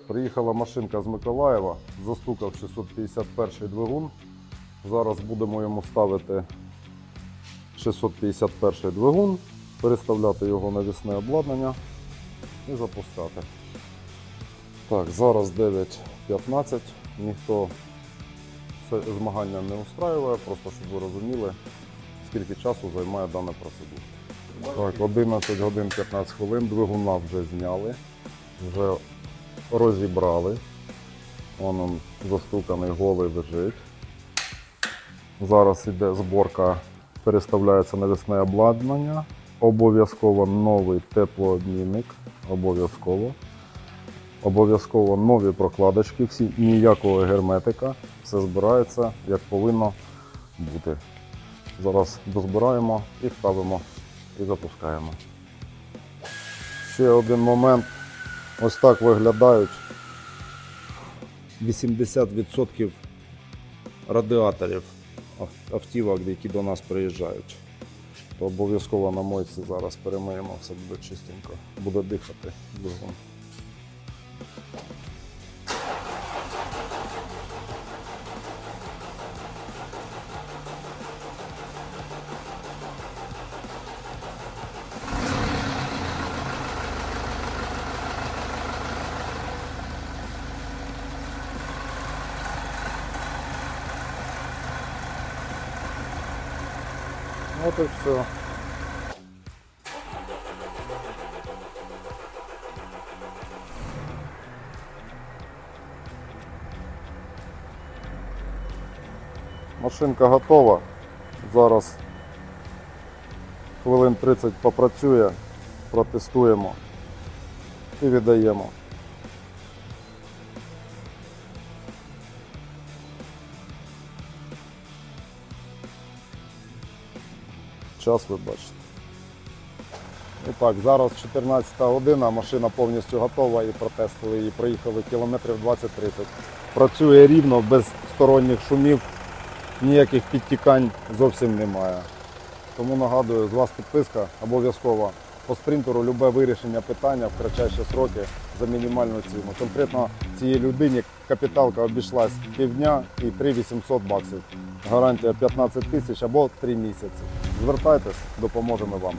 Приїхала машинка з Миколаєва, застукав 651 двигун. Зараз будемо йому ставити 651 двигун, переставляти його на вісне обладнання і запускати. Так, зараз 9.15. Ніхто це змагання не устраює, просто щоб ви розуміли, скільки часу займає дана процедура. Так, 11 годин 15 хвилин, двигуна вже зняли, вже розібрали. Вон он застуканий голий лежить. Зараз йде зборка, переставляється навісне обладнання. Обов'язково новий теплообмінник. Обов'язково. Обов'язково нові прокладочки, всі, ніякого герметика. Все збирається як повинно бути. Зараз дозбираємо і ставимо і запускаємо. Ще один момент. Ось так виглядають 80% радіаторів автівок, які до нас приїжджають. То обов'язково на мойці зараз перемиємо, все буде чистенько, буде дихати двигун. От і все. Машинка готова. Зараз хвилин 30 попрацює, протестуємо і віддаємо. Час ви бачите. І так, зараз 14 година, машина повністю готова і протестили її. Проїхали кілометрів 20-30. Працює рівно, без сторонніх шумів, ніяких підтікань зовсім немає. Тому нагадую, з вас підписка обов'язково по спринтеру любе вирішення питання в кратчайші сроки за мінімальну ціну. Конкретно цій людині капіталка обійшлась півдня і 3800 баксів. Гарантія 15 тисяч або 3 місяці. Звертайтесь, допоможемо вам.